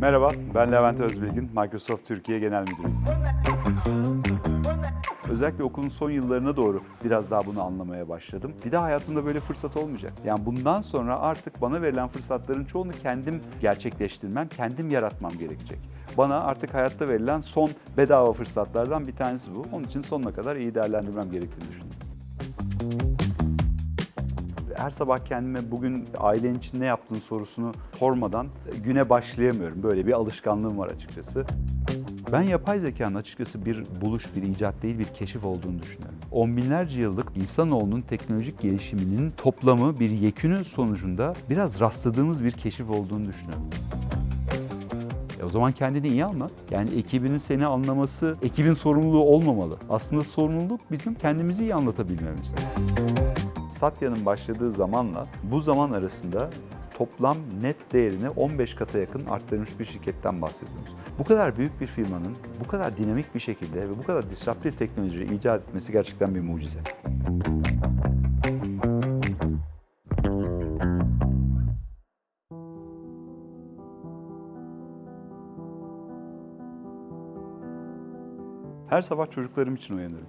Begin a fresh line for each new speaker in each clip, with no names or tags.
Merhaba, ben Levent Özbilgin, Microsoft Türkiye Genel Müdürüyüm. Özellikle okulun son yıllarına doğru biraz daha bunu anlamaya başladım. Bir daha hayatımda böyle fırsat olmayacak. Yani bundan sonra artık bana verilen fırsatların çoğunu kendim gerçekleştirmem, kendim yaratmam gerekecek. Bana artık hayatta verilen son bedava fırsatlardan bir tanesi bu. Onun için sonuna kadar iyi değerlendirmem gerektiğini düşündüm. Her sabah kendime bugün ailen için ne yaptın sorusunu sormadan güne başlayamıyorum. Böyle bir alışkanlığım var açıkçası. Ben yapay zekanın açıkçası bir buluş, bir icat değil bir keşif olduğunu düşünüyorum. On binlerce yıllık insanoğlunun teknolojik gelişiminin toplamı bir yekünün sonucunda biraz rastladığımız bir keşif olduğunu düşünüyorum. E o zaman kendini iyi anlat. Yani ekibinin seni anlaması ekibin sorumluluğu olmamalı. Aslında sorumluluk bizim kendimizi iyi anlatabilmemizde. Satya'nın başladığı zamanla bu zaman arasında toplam net değerini 15 kata yakın arttırmış bir şirketten bahsediyoruz. Bu kadar büyük bir firmanın bu kadar dinamik bir şekilde ve bu kadar disruptif teknoloji icat etmesi gerçekten bir mucize. Her sabah çocuklarım için uyanırım.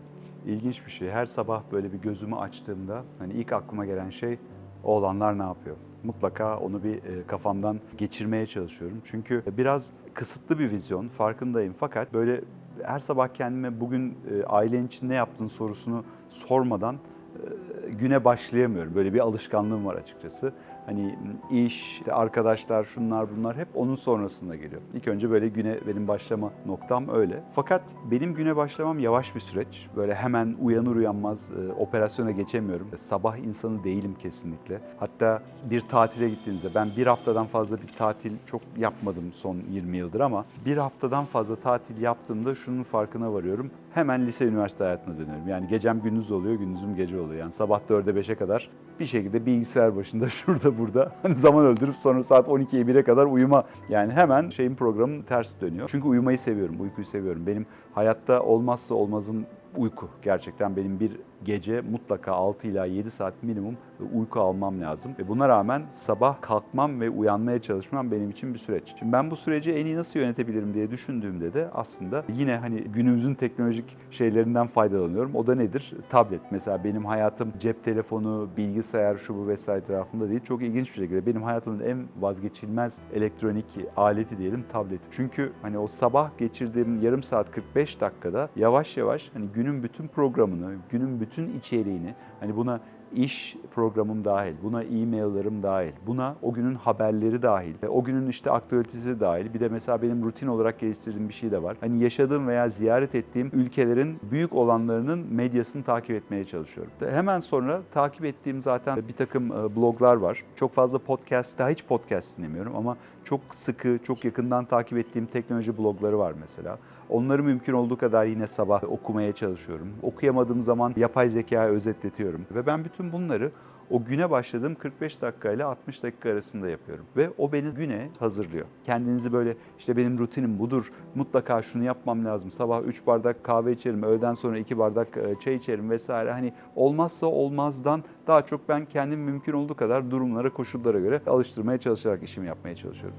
İlginç bir şey. Her sabah böyle bir gözümü açtığımda hani ilk aklıma gelen şey oğlanlar ne yapıyor? Mutlaka onu bir e, kafamdan geçirmeye çalışıyorum. Çünkü biraz kısıtlı bir vizyon, farkındayım. Fakat böyle her sabah kendime bugün e, ailen için ne yaptın sorusunu sormadan e, güne başlayamıyorum. Böyle bir alışkanlığım var açıkçası. Hani iş, işte arkadaşlar, şunlar bunlar hep onun sonrasında geliyor. İlk önce böyle güne benim başlama noktam öyle. Fakat benim güne başlamam yavaş bir süreç. Böyle hemen uyanır uyanmaz e, operasyona geçemiyorum. Sabah insanı değilim kesinlikle. Hatta bir tatile gittiğinizde ben bir haftadan fazla bir tatil çok yapmadım son 20 yıldır ama bir haftadan fazla tatil yaptığımda şunun farkına varıyorum. Hemen lise üniversite hayatına dönüyorum. Yani gecem gündüz oluyor, gündüzüm gece oluyor. Yani sabah 4'e 5'e kadar bir şekilde bilgisayar başında şurada burada hani zaman öldürüp sonra saat 12'ye 1'e kadar uyuma. Yani hemen şeyin programı ters dönüyor. Çünkü uyumayı seviyorum, uykuyu seviyorum. Benim hayatta olmazsa olmazım uyku. Gerçekten benim bir gece mutlaka 6 ila 7 saat minimum uyku almam lazım. Ve buna rağmen sabah kalkmam ve uyanmaya çalışmam benim için bir süreç. Şimdi ben bu süreci en iyi nasıl yönetebilirim diye düşündüğümde de aslında yine hani günümüzün teknolojik şeylerinden faydalanıyorum. O da nedir? Tablet. Mesela benim hayatım cep telefonu, bilgisayar, şu bu vesaire tarafında değil. Çok ilginç bir şekilde benim hayatımın en vazgeçilmez elektronik aleti diyelim tablet. Çünkü hani o sabah geçirdiğim yarım saat 45 dakikada yavaş yavaş hani günün bütün programını, günün bütün içeriğini hani buna iş programım dahil, buna e-maillerim dahil, buna o günün haberleri dahil, o günün işte aktualitesi dahil. Bir de mesela benim rutin olarak geliştirdiğim bir şey de var. Hani yaşadığım veya ziyaret ettiğim ülkelerin büyük olanlarının medyasını takip etmeye çalışıyorum. Hemen sonra takip ettiğim zaten bir takım bloglar var. Çok fazla podcast, daha hiç podcast dinlemiyorum ama çok sıkı, çok yakından takip ettiğim teknoloji blogları var mesela. Onları mümkün olduğu kadar yine sabah okumaya çalışıyorum. Okuyamadığım zaman yapay zekaya özetletiyorum. Ve ben bütün bunları o güne başladığım 45 dakika ile 60 dakika arasında yapıyorum. Ve o beni güne hazırlıyor. Kendinizi böyle işte benim rutinim budur, mutlaka şunu yapmam lazım. Sabah 3 bardak kahve içerim, öğleden sonra 2 bardak çay içerim vesaire. Hani olmazsa olmazdan daha çok ben kendim mümkün olduğu kadar durumlara, koşullara göre alıştırmaya çalışarak işimi yapmaya çalışıyorum.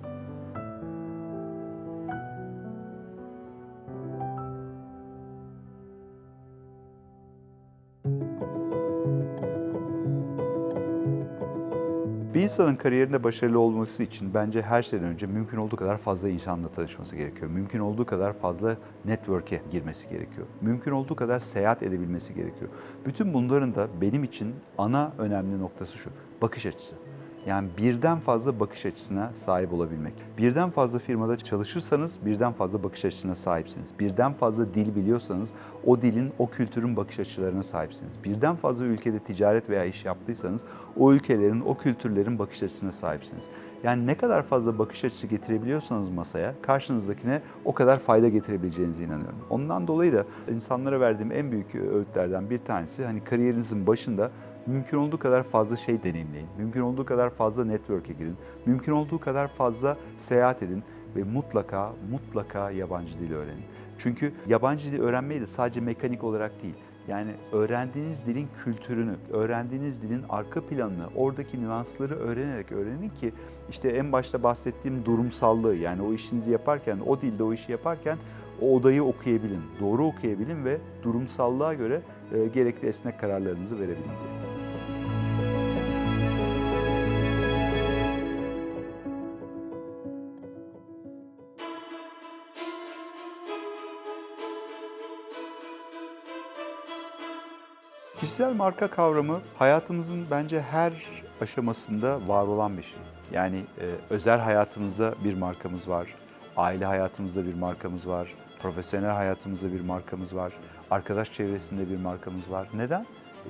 Bir insanın kariyerinde başarılı olması için bence her şeyden önce mümkün olduğu kadar fazla insanla tanışması gerekiyor. Mümkün olduğu kadar fazla network'e girmesi gerekiyor. Mümkün olduğu kadar seyahat edebilmesi gerekiyor. Bütün bunların da benim için ana önemli noktası şu. Bakış açısı. Yani birden fazla bakış açısına sahip olabilmek. Birden fazla firmada çalışırsanız birden fazla bakış açısına sahipsiniz. Birden fazla dil biliyorsanız o dilin, o kültürün bakış açılarına sahipsiniz. Birden fazla ülkede ticaret veya iş yaptıysanız o ülkelerin, o kültürlerin bakış açısına sahipsiniz. Yani ne kadar fazla bakış açısı getirebiliyorsanız masaya karşınızdakine o kadar fayda getirebileceğinize inanıyorum. Ondan dolayı da insanlara verdiğim en büyük öğütlerden bir tanesi hani kariyerinizin başında mümkün olduğu kadar fazla şey deneyimleyin. Mümkün olduğu kadar fazla network'e girin. Mümkün olduğu kadar fazla seyahat edin ve mutlaka mutlaka yabancı dil öğrenin. Çünkü yabancı dil öğrenmeyi de sadece mekanik olarak değil, Yani öğrendiğiniz dilin kültürünü, öğrendiğiniz dilin arka planını, oradaki nüansları öğrenerek öğrenin ki işte en başta bahsettiğim durumsallığı yani o işinizi yaparken, o dilde o işi yaparken o odayı okuyabilin, doğru okuyabilin ve durumsallığa göre e, gerekli esnek kararlarınızı verebilin diye. Kişisel marka kavramı hayatımızın bence her aşamasında var olan bir şey. Yani e, özel hayatımızda bir markamız var, aile hayatımızda bir markamız var, profesyonel hayatımızda bir markamız var, arkadaş çevresinde bir markamız var. Neden?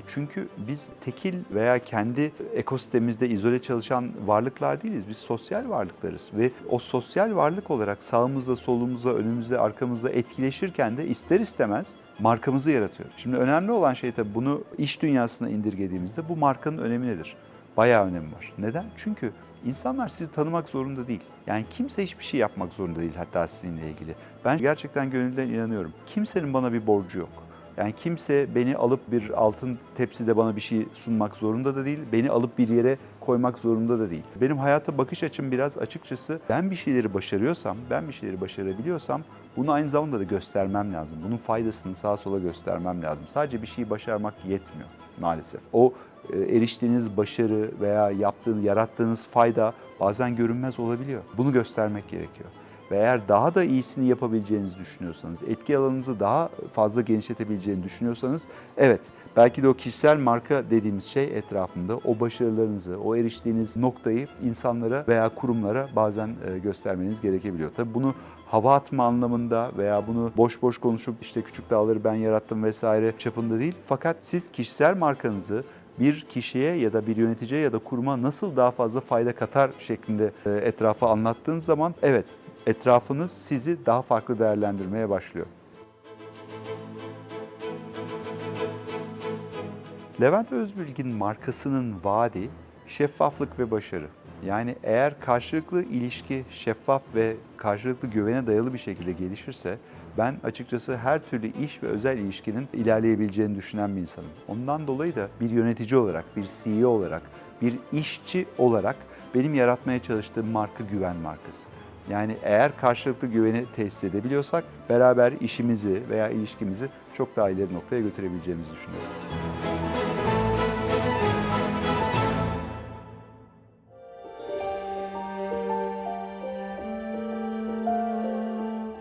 Çünkü biz tekil veya kendi ekosistemimizde izole çalışan varlıklar değiliz. Biz sosyal varlıklarız ve o sosyal varlık olarak sağımızda, solumuzda, önümüzde, arkamızda etkileşirken de ister istemez markamızı yaratıyor. Şimdi önemli olan şey tabii bunu iş dünyasına indirgediğimizde bu markanın önemi nedir? Bayağı önemi var. Neden? Çünkü insanlar sizi tanımak zorunda değil. Yani kimse hiçbir şey yapmak zorunda değil hatta sizinle ilgili. Ben gerçekten gönülden inanıyorum. Kimsenin bana bir borcu yok. Yani kimse beni alıp bir altın tepside bana bir şey sunmak zorunda da değil. Beni alıp bir yere koymak zorunda da değil. Benim hayata bakış açım biraz açıkçası ben bir şeyleri başarıyorsam, ben bir şeyleri başarabiliyorsam bunu aynı zamanda da göstermem lazım. Bunun faydasını sağa sola göstermem lazım. Sadece bir şeyi başarmak yetmiyor maalesef. O e, eriştiğiniz başarı veya yaptığınız, yarattığınız fayda bazen görünmez olabiliyor. Bunu göstermek gerekiyor ve eğer daha da iyisini yapabileceğinizi düşünüyorsanız, etki alanınızı daha fazla genişletebileceğini düşünüyorsanız evet belki de o kişisel marka dediğimiz şey etrafında o başarılarınızı, o eriştiğiniz noktayı insanlara veya kurumlara bazen e, göstermeniz gerekebiliyor. Tabii bunu hava atma anlamında veya bunu boş boş konuşup işte küçük dağları ben yarattım vesaire çapında değil. Fakat siz kişisel markanızı bir kişiye ya da bir yöneticiye ya da kuruma nasıl daha fazla fayda katar şeklinde e, etrafa anlattığınız zaman evet etrafınız sizi daha farklı değerlendirmeye başlıyor. Levent Özbilgin markasının vaadi şeffaflık ve başarı. Yani eğer karşılıklı ilişki şeffaf ve karşılıklı güvene dayalı bir şekilde gelişirse ben açıkçası her türlü iş ve özel ilişkinin ilerleyebileceğini düşünen bir insanım. Ondan dolayı da bir yönetici olarak, bir CEO olarak, bir işçi olarak benim yaratmaya çalıştığım marka güven markası. Yani eğer karşılıklı güveni tesis edebiliyorsak beraber işimizi veya ilişkimizi çok daha ileri noktaya götürebileceğimizi düşünüyorum.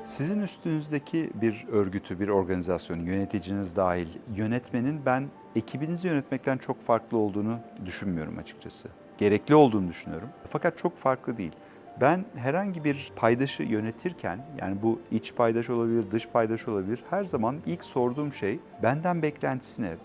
Sizin üstünüzdeki bir örgütü, bir organizasyonu, yöneticiniz dahil yönetmenin ben ekibinizi yönetmekten çok farklı olduğunu düşünmüyorum açıkçası. Gerekli olduğunu düşünüyorum. Fakat çok farklı değil. Ben herhangi bir paydaşı yönetirken yani bu iç paydaş olabilir, dış paydaş olabilir her zaman ilk sorduğum şey benden beklentisine,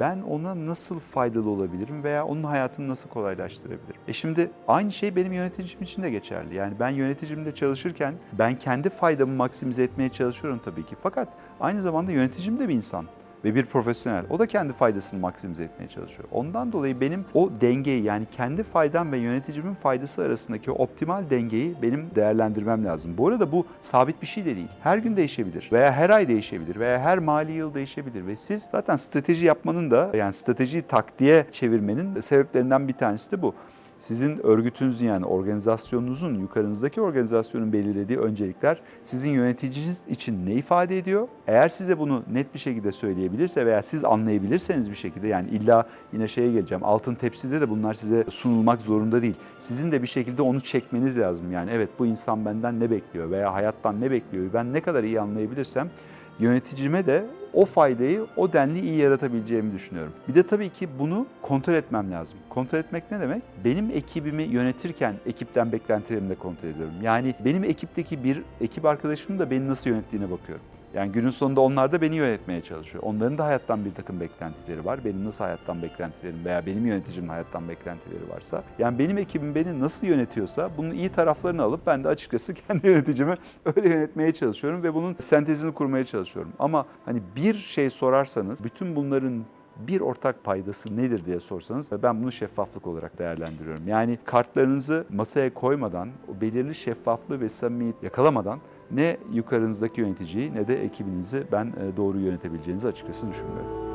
ben ona nasıl faydalı olabilirim veya onun hayatını nasıl kolaylaştırabilirim? E şimdi aynı şey benim yöneticim için de geçerli. Yani ben yöneticimle çalışırken ben kendi faydamı maksimize etmeye çalışıyorum tabii ki. Fakat aynı zamanda yöneticim de bir insan ve bir profesyonel. O da kendi faydasını maksimize etmeye çalışıyor. Ondan dolayı benim o dengeyi yani kendi faydam ve yöneticimin faydası arasındaki optimal dengeyi benim değerlendirmem lazım. Bu arada bu sabit bir şey de değil. Her gün değişebilir veya her ay değişebilir veya her mali yıl değişebilir ve siz zaten strateji yapmanın da yani stratejiyi taktiğe çevirmenin sebeplerinden bir tanesi de bu sizin örgütünüzün yani organizasyonunuzun, yukarınızdaki organizasyonun belirlediği öncelikler sizin yöneticiniz için ne ifade ediyor? Eğer size bunu net bir şekilde söyleyebilirse veya siz anlayabilirseniz bir şekilde yani illa yine şeye geleceğim altın tepside de bunlar size sunulmak zorunda değil. Sizin de bir şekilde onu çekmeniz lazım. Yani evet bu insan benden ne bekliyor veya hayattan ne bekliyor? Ben ne kadar iyi anlayabilirsem yöneticime de o faydayı o denli iyi yaratabileceğimi düşünüyorum. Bir de tabii ki bunu kontrol etmem lazım. Kontrol etmek ne demek? Benim ekibimi yönetirken ekipten beklentilerimi de kontrol ediyorum. Yani benim ekipteki bir ekip arkadaşımın da beni nasıl yönettiğine bakıyorum. Yani günün sonunda onlar da beni yönetmeye çalışıyor. Onların da hayattan bir takım beklentileri var. Benim nasıl hayattan beklentilerim veya benim yöneticimin hayattan beklentileri varsa. Yani benim ekibim beni nasıl yönetiyorsa bunun iyi taraflarını alıp ben de açıkçası kendi yöneticimi öyle yönetmeye çalışıyorum ve bunun sentezini kurmaya çalışıyorum. Ama hani bir şey sorarsanız bütün bunların bir ortak paydası nedir diye sorsanız ben bunu şeffaflık olarak değerlendiriyorum. Yani kartlarınızı masaya koymadan, o belirli şeffaflığı ve samimiyet yakalamadan ne yukarınızdaki yöneticiyi ne de ekibinizi ben e, doğru yönetebileceğinizi açıkçası düşünmüyorum.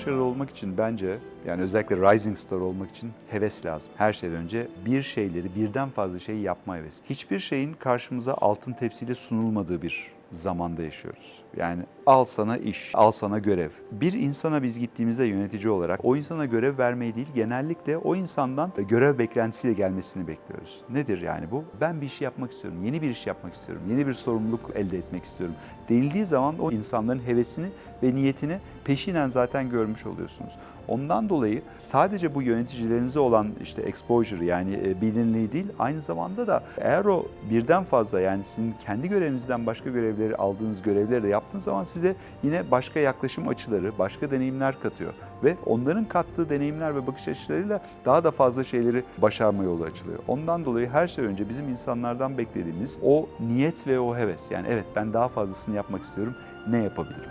başarılı olmak için bence yani özellikle rising star olmak için heves lazım. Her şeyden önce bir şeyleri birden fazla şeyi yapma hevesi. Hiçbir şeyin karşımıza altın tepsiyle sunulmadığı bir zamanda yaşıyoruz. Yani al sana iş, al sana görev. Bir insana biz gittiğimizde yönetici olarak o insana görev vermeyi değil genellikle o insandan görev beklentisiyle gelmesini bekliyoruz. Nedir yani bu? Ben bir işi yapmak istiyorum, yeni bir iş yapmak istiyorum, yeni bir sorumluluk elde etmek istiyorum. Denildiği zaman o insanların hevesini ve niyetini peşinen zaten görmüş oluyorsunuz. Ondan dolayı sadece bu yöneticilerinize olan işte exposure yani e, bilinirliği değil aynı zamanda da eğer o birden fazla yani sizin kendi görevinizden başka görevleri aldığınız görevleri de yaptığınız zaman size yine başka yaklaşım açıları, başka deneyimler katıyor. Ve onların kattığı deneyimler ve bakış açılarıyla daha da fazla şeyleri başarma yolu açılıyor. Ondan dolayı her şey önce bizim insanlardan beklediğimiz o niyet ve o heves. Yani evet ben daha fazlasını yapmak istiyorum, ne yapabilirim?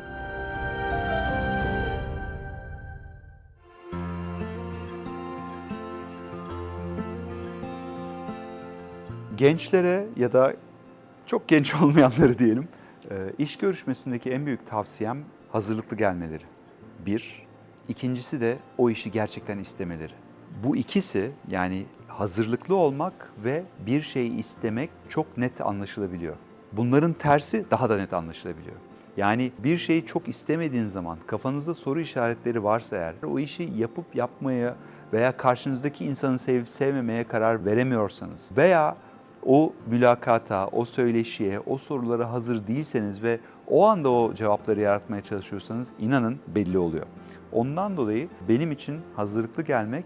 Gençlere ya da çok genç olmayanları diyelim, iş görüşmesindeki en büyük tavsiyem hazırlıklı gelmeleri. Bir. İkincisi de o işi gerçekten istemeleri. Bu ikisi yani hazırlıklı olmak ve bir şeyi istemek çok net anlaşılabiliyor. Bunların tersi daha da net anlaşılabiliyor. Yani bir şeyi çok istemediğiniz zaman, kafanızda soru işaretleri varsa eğer, o işi yapıp yapmaya veya karşınızdaki insanı sevip sevmemeye karar veremiyorsanız veya o mülakata, o söyleşiye, o sorulara hazır değilseniz ve o anda o cevapları yaratmaya çalışıyorsanız inanın belli oluyor. Ondan dolayı benim için hazırlıklı gelmek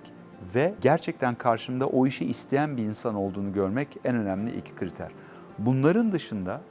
ve gerçekten karşımda o işi isteyen bir insan olduğunu görmek en önemli iki kriter. Bunların dışında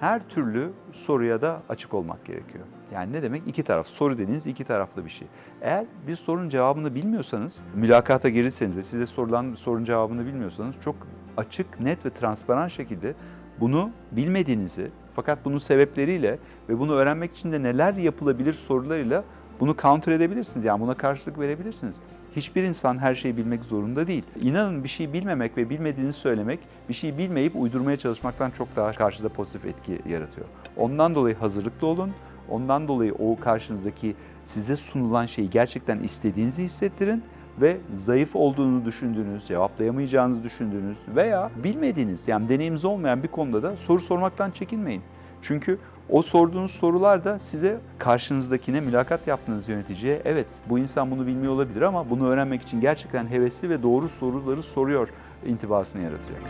her türlü soruya da açık olmak gerekiyor. Yani ne demek? İki taraf. Soru dediğiniz iki taraflı bir şey. Eğer bir sorunun cevabını bilmiyorsanız, mülakata girirseniz ve size sorulan sorunun cevabını bilmiyorsanız çok açık, net ve transparan şekilde bunu bilmediğinizi fakat bunun sebepleriyle ve bunu öğrenmek için de neler yapılabilir sorularıyla bunu counter edebilirsiniz. Yani buna karşılık verebilirsiniz. Hiçbir insan her şeyi bilmek zorunda değil. İnanın bir şey bilmemek ve bilmediğinizi söylemek, bir şey bilmeyip uydurmaya çalışmaktan çok daha karşıda pozitif etki yaratıyor. Ondan dolayı hazırlıklı olun. Ondan dolayı o karşınızdaki size sunulan şeyi gerçekten istediğinizi hissettirin ve zayıf olduğunu düşündüğünüz, cevaplayamayacağınızı düşündüğünüz veya bilmediğiniz yani deneyimiz olmayan bir konuda da soru sormaktan çekinmeyin. Çünkü o sorduğunuz sorular da size karşınızdakine mülakat yaptığınız yöneticiye evet bu insan bunu bilmiyor olabilir ama bunu öğrenmek için gerçekten hevesli ve doğru soruları soruyor intibasını yaratacak.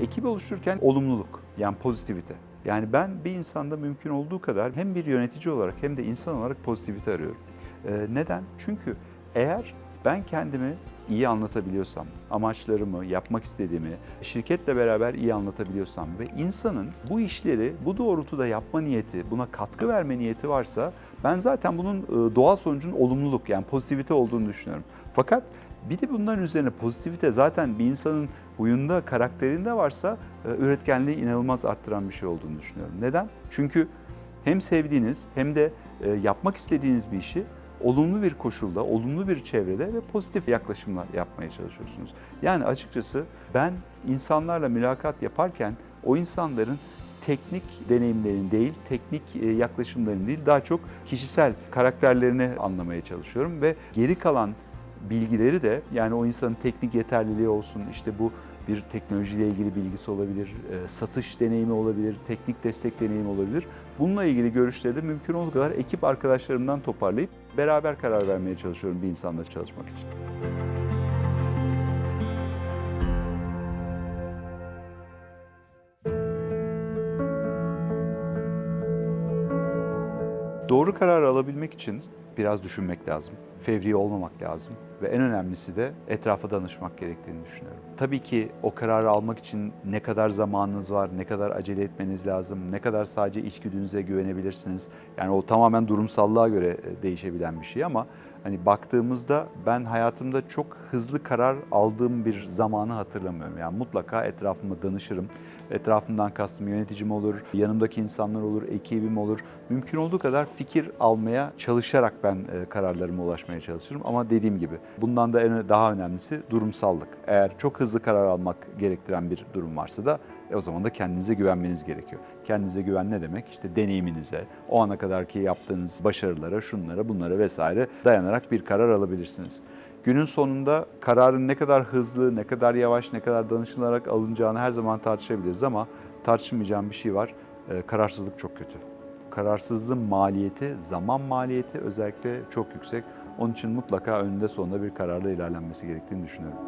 Ekibi oluştururken olumluluk yani pozitivite. Yani ben bir insanda mümkün olduğu kadar hem bir yönetici olarak hem de insan olarak pozitivite arıyorum. Ee, neden? Çünkü eğer ben kendimi iyi anlatabiliyorsam, amaçlarımı, yapmak istediğimi şirketle beraber iyi anlatabiliyorsam ve insanın bu işleri bu doğrultuda yapma niyeti, buna katkı verme niyeti varsa ben zaten bunun e, doğal sonucunun olumluluk yani pozitivite olduğunu düşünüyorum. Fakat bir de bunların üzerine pozitivite zaten bir insanın huyunda, karakterinde varsa e, üretkenliği inanılmaz arttıran bir şey olduğunu düşünüyorum. Neden? Çünkü hem sevdiğiniz hem de e, yapmak istediğiniz bir işi olumlu bir koşulda, olumlu bir çevrede ve pozitif yaklaşımla yapmaya çalışıyorsunuz. Yani açıkçası ben insanlarla mülakat yaparken o insanların teknik deneyimlerini değil, teknik e, yaklaşımlarını değil, daha çok kişisel karakterlerini anlamaya çalışıyorum ve geri kalan bilgileri de yani o insanın teknik yeterliliği olsun, işte bu bir teknolojiyle ilgili bilgisi olabilir, e, satış deneyimi olabilir, teknik destek deneyimi olabilir. Bununla ilgili görüşleri de mümkün olduğu kadar ekip arkadaşlarımdan toparlayıp beraber karar vermeye çalışıyorum bir insanla çalışmak için. Doğru karar alabilmek için biraz düşünmek lazım. Fevri olmamak lazım ve en önemlisi de etrafa danışmak gerektiğini düşünüyorum. Tabii ki o kararı almak için ne kadar zamanınız var, ne kadar acele etmeniz lazım, ne kadar sadece içgüdünüze güvenebilirsiniz. Yani o tamamen durumsallığa göre e, değişebilen bir şey ama hani baktığımızda ben hayatımda çok hızlı karar aldığım bir zamanı hatırlamıyorum. Yani mutlaka etrafıma danışırım. Etrafımdan kastım yöneticim olur, yanımdaki insanlar olur, ekibim olur. Mümkün olduğu kadar fikir almaya çalışarak ben e, kararlarıma ulaşmaya çalışırım. Ama dediğim gibi Bundan da en daha önemlisi durumsallık. Eğer çok hızlı karar almak gerektiren bir durum varsa da e o zaman da kendinize güvenmeniz gerekiyor. Kendinize güven ne demek? İşte deneyiminize, o ana kadarki yaptığınız başarılara, şunlara, bunlara vesaire dayanarak bir karar alabilirsiniz. Günün sonunda kararın ne kadar hızlı, ne kadar yavaş, ne kadar danışılarak alınacağını her zaman tartışabiliriz ama tartışmayacağım bir şey var. Ee, kararsızlık çok kötü. Kararsızlığın maliyeti, zaman maliyeti özellikle çok yüksek. Onun için mutlaka önünde sonunda bir kararla ilerlenmesi gerektiğini düşünüyorum.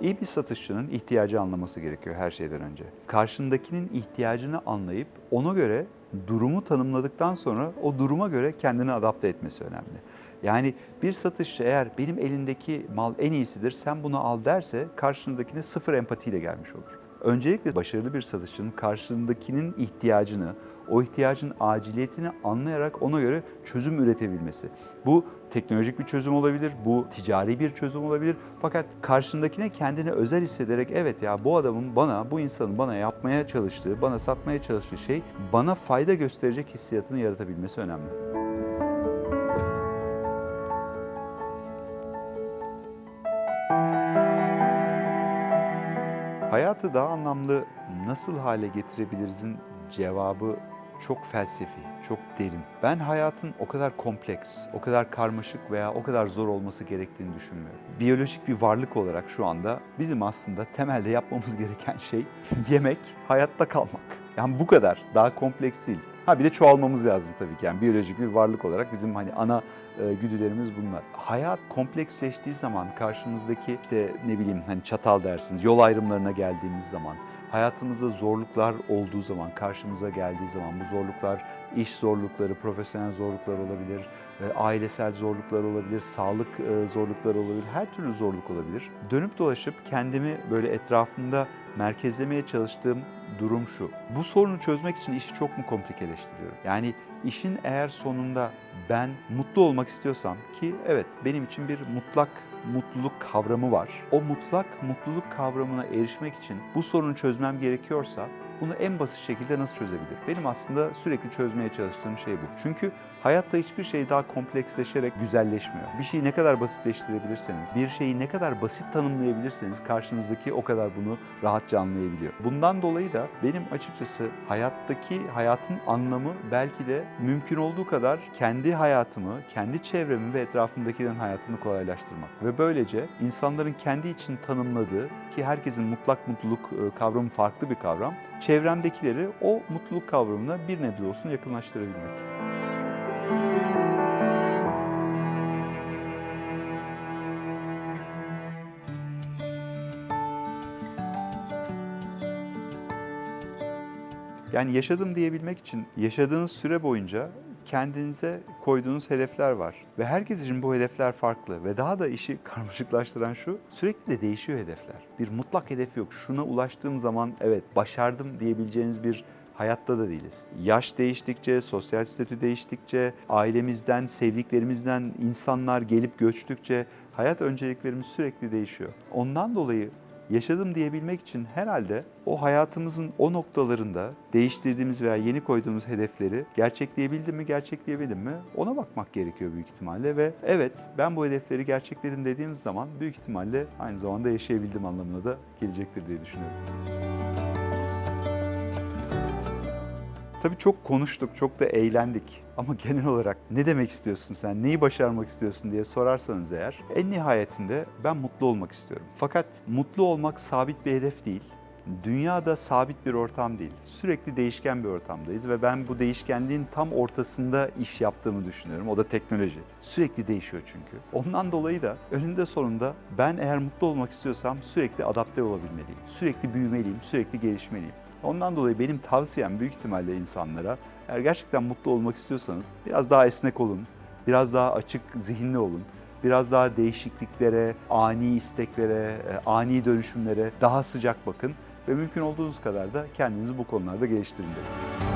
İyi bir satışçının ihtiyacı anlaması gerekiyor her şeyden önce. Karşındakinin ihtiyacını anlayıp ona göre durumu tanımladıktan sonra o duruma göre kendini adapte etmesi önemli. Yani bir satışçı eğer benim elimdeki mal en iyisidir sen bunu al derse karşındakine sıfır empatiyle gelmiş olur. Öncelikle başarılı bir satışçının karşındakinin ihtiyacını, o ihtiyacın aciliyetini anlayarak ona göre çözüm üretebilmesi. Bu teknolojik bir çözüm olabilir, bu ticari bir çözüm olabilir. Fakat karşındakine kendini özel hissederek evet ya bu adamın bana, bu insanın bana yapmaya çalıştığı, bana satmaya çalıştığı şey bana fayda gösterecek hissiyatını yaratabilmesi önemli. Hayatı daha anlamlı nasıl hale getirebilirizin cevabı çok felsefi, çok derin. Ben hayatın o kadar kompleks, o kadar karmaşık veya o kadar zor olması gerektiğini düşünmüyorum. Biyolojik bir varlık olarak şu anda bizim aslında temelde yapmamız gereken şey yemek, hayatta kalmak. Yani bu kadar, daha kompleks değil. Ha bir de çoğalmamız lazım tabii ki. Yani biyolojik bir varlık olarak bizim hani ana e, güdülerimiz bunlar. Hayat kompleksleştiği zaman karşımızdaki işte ne bileyim hani çatal dersiniz, yol ayrımlarına geldiğimiz zaman, hayatımızda zorluklar olduğu zaman, karşımıza geldiği zaman bu zorluklar iş zorlukları, profesyonel zorluklar olabilir, e, ailesel zorluklar olabilir, sağlık e, zorlukları olabilir, her türlü zorluk olabilir. Dönüp dolaşıp kendimi böyle etrafımda merkezlemeye çalıştığım durum şu. Bu sorunu çözmek için işi çok mu komplikeleştiriyorum? Yani işin eğer sonunda ben mutlu olmak istiyorsam ki evet benim için bir mutlak mutluluk kavramı var. O mutlak mutluluk kavramına erişmek için bu sorunu çözmem gerekiyorsa bunu en basit şekilde nasıl çözebilir? Benim aslında sürekli çözmeye çalıştığım şey bu. Çünkü hayatta hiçbir şey daha kompleksleşerek güzelleşmiyor. Bir şeyi ne kadar basitleştirebilirseniz, bir şeyi ne kadar basit tanımlayabilirseniz karşınızdaki o kadar bunu rahatça anlayabiliyor. Bundan dolayı da benim açıkçası hayattaki hayatın anlamı belki de mümkün olduğu kadar kendi hayatımı, kendi çevremi ve etrafımdakilerin hayatını kolaylaştırmak. Ve böylece insanların kendi için tanımladığı ki herkesin mutlak mutluluk e, kavramı farklı bir kavram, çevremdekileri o mutluluk kavramına bir nebze olsun yakınlaştırabilmek. Yani yaşadım diyebilmek için yaşadığınız süre boyunca kendinize koyduğunuz hedefler var. Ve herkes için bu hedefler farklı. Ve daha da işi karmaşıklaştıran şu, sürekli de değişiyor hedefler. Bir mutlak hedef yok. Şuna ulaştığım zaman evet başardım diyebileceğiniz bir hayatta da değiliz. Yaş değiştikçe, sosyal statü değiştikçe, ailemizden, sevdiklerimizden insanlar gelip göçtükçe hayat önceliklerimiz sürekli değişiyor. Ondan dolayı yaşadım diyebilmek için herhalde o hayatımızın o noktalarında değiştirdiğimiz veya yeni koyduğumuz hedefleri gerçekleyebildim mi, gerçekleyebildim mi ona bakmak gerekiyor büyük ihtimalle ve evet ben bu hedefleri gerçekledim dediğimiz zaman büyük ihtimalle aynı zamanda yaşayabildim anlamına da gelecektir diye düşünüyorum. Tabii çok konuştuk, çok da eğlendik. Ama genel olarak ne demek istiyorsun sen, neyi başarmak istiyorsun diye sorarsanız eğer en nihayetinde ben mutlu olmak istiyorum. Fakat mutlu olmak sabit bir hedef değil. Dünyada sabit bir ortam değil. Sürekli değişken bir ortamdayız ve ben bu değişkenliğin tam ortasında iş yaptığımı düşünüyorum. O da teknoloji. Sürekli değişiyor çünkü. Ondan dolayı da önünde sonunda ben eğer mutlu olmak istiyorsam sürekli adapte olabilmeliyim. Sürekli büyümeliyim, sürekli gelişmeliyim. Ondan dolayı benim tavsiyem büyük ihtimalle insanlara eğer gerçekten mutlu olmak istiyorsanız biraz daha esnek olun, biraz daha açık zihinli olun, biraz daha değişikliklere, ani isteklere, e, ani dönüşümlere daha sıcak bakın ve mümkün olduğunuz kadar da kendinizi bu konularda geliştirin dedim.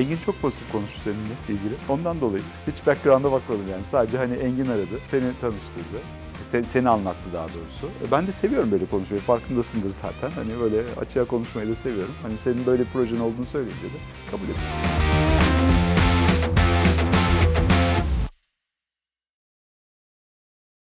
Engin çok pozitif konuştu seninle ilgili. Ondan dolayı hiç background'a bakmadım yani. Sadece hani Engin aradı, seni tanıştırdı. Sen- seni anlattı daha doğrusu. E, Ben de seviyorum böyle konuşmayı. Farkındasındır zaten. Hani böyle açığa konuşmayı da seviyorum. Hani senin böyle bir projen olduğunu söyleyince de kabul ettim.